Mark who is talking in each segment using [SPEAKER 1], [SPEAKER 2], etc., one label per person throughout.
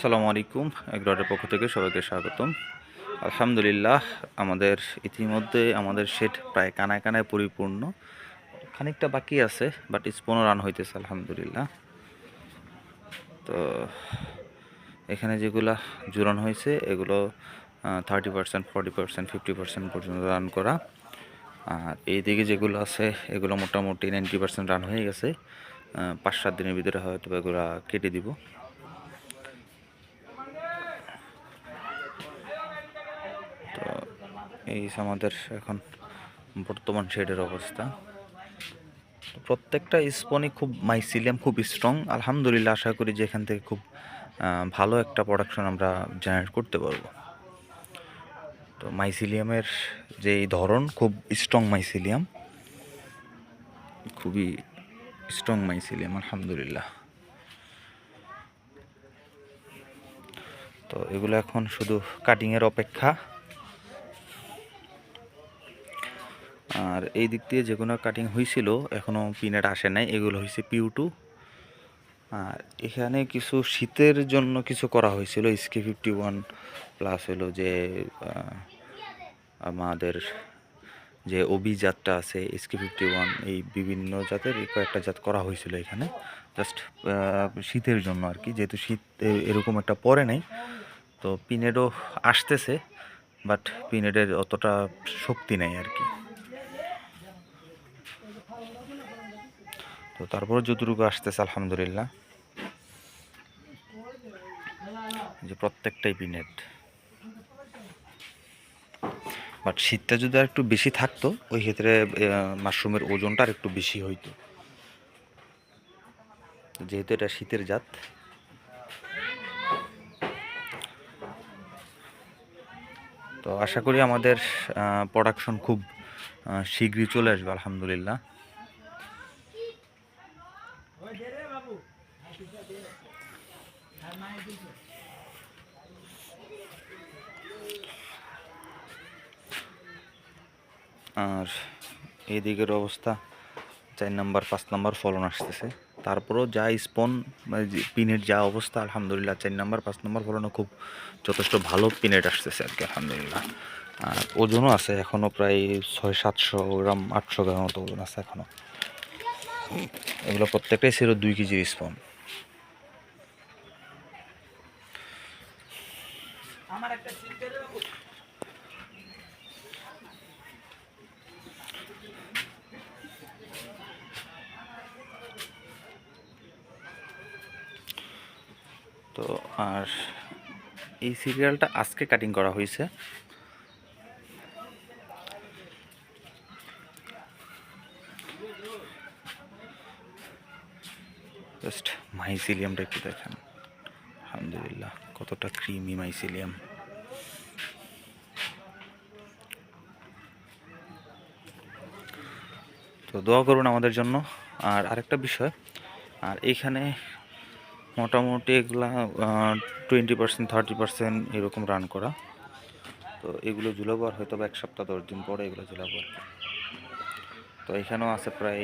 [SPEAKER 1] আসসালামু আলাইকুম এগ্রোয়ারের পক্ষ থেকে সবাইকে স্বাগতম। আলহামদুলিল্লাহ, আমাদের ইতিমধ্যে আমাদের শেড প্রায় কানায় কানায় পরিপূর্ণ। খানিকটা বাকি আছে বাট স্পনও রান হইতেছে, আলহামদুলিল্লাহ। তো, এখানে যেগুলা জুড়ন হয়েছে, এগুলো thirty percent forty percent fifty percent পর্যন্ত রান করা। আর এইদিকে যেগুলো আছে, এগুলো মোটামুটি নাইনটি পার্সেন্ট রান হয়ে গেছে। পাঁচ সাত দিনের ভিতরে হয়তো এগুলো কেটে দিব। এই আমাদের এখন বর্তমান শেডের অবস্থা। প্রত্যেকটা স্পনই খুব মাইসিলিয়াম খুব স্ট্রং আলহামদুলিল্লাহ, আশা করি যে এখান থেকে খুব ভালো একটা প্রোডাকশন আমরা জেনারেট করতে পারব। তো মাইসিলিয়ামের যে ধরন, খুব স্ট্রং মাইসিলিয়াম খুবই স্ট্রং মাইসিলিয়াম আলহামদুলিল্লাহ। তো এগুলো এখন শুধু কাটিংয়ের অপেক্ষা। আর এই দিক দিয়ে যেগুলো কাটিং হয়েছিল এখনও পিনেট আসে নাই, এগুলো হয়েছে পিউ টু আর এখানে কিছু শীতের জন্য কিছু করা হয়েছিল এসকে ফিফটি ওয়ান প্লাস হলো যে আমাদের যে অভিজাতটা আছে এসকে ফিফটি ওয়ান এই বিভিন্ন জাতের কয়েকটা জাত করা হয়েছিল এখানে। জাস্ট শীতের জন্য আর কি, যেহেতু শীত এরকম একটা পরে নাই, তো পিনেডও আসতেছে বাট পিনেডের অতটা শক্তি নেই আর কি। তো তারপর যতটুকু আসতেছে, আলহামদুলিল্লাহ। যে প্রত্যেকটাই পিনেট। বাট শীতটা যদি আর একটু বেশি থাকতো, ওই ক্ষেত্রে মাশরুমের ওজনটা আর একটু বেশি হইতো। যেহেতু এটা শীতের জাত। তো আশা করি আমাদের প্রোডাকশন খুব শীঘ্রই চলে আসবে, আলহামদুলিল্লাহ। আর এই দিকের অবস্থা, চার নাম্বার, পাঁচ নাম্বার ফলন আসতেছে। তারপরেও যা স্পন মানে পিনের যা অবস্থা, আলহামদুলিল্লাহ, চার নাম্বার, পাঁচ নাম্বার ফলনও খুব যথেষ্ট ভালো পিনেট আসতেছে আর কি আলহামদুলিল্লাহ। আর ওজনও আছে এখনও প্রায় ছয় সাতশো গ্রাম, আটশো গ্রাম মতো ওজন আছে এখনও এগুলো প্রত্যেকটাই ছিল দুই কেজির স্পন তো আর এই সিরিয়ালটা আজকে কাটিং করা হয়েছে। জাস্ট মাইসিলিয়ামটা একটু দেখেন। আলহামদুলিল্লাহ, কতটা ক্রিমি মাইসিলিয়াম তো দোয়া করুন আমাদের জন্য। আর আরেকটা বিষয়, আর এইখানে মোটামুটি এগুলা টোয়েন্টি পার্সেন্ট থার্টি পার্সেন্ট এরকম রান করা। তো এগুলো ঝুলাবো আর হয়তো এক সপ্তাহ, দশ দিন পরে এগুলো ঝুলাবো তো এখানেও আছে প্রায়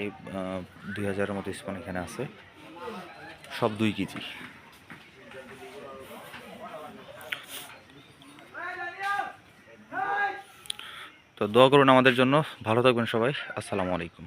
[SPEAKER 1] দুই হাজারের মতো স্পন এখানে আছে। সব দুই কেজি। তো দোয়া করুন আমাদের জন্য। ভালো থাকবেন সবাই। আসসালামু আলাইকুম।